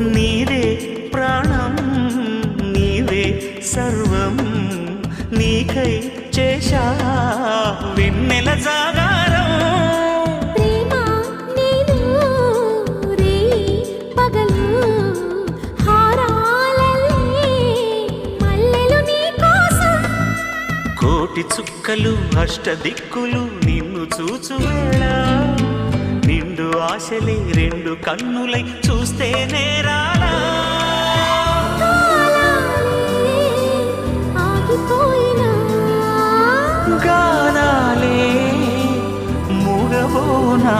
నీవే ప్రాణం నీవే సర్వం నీకై చేశా వెన్నెల జాగారం. కోటి చుక్కలు అష్టదిక్కులు నిన్ను చూచువేళా ఆశలే రెండు కన్నులై చూస్తే నేరాలా? గానాలే మూగబోనా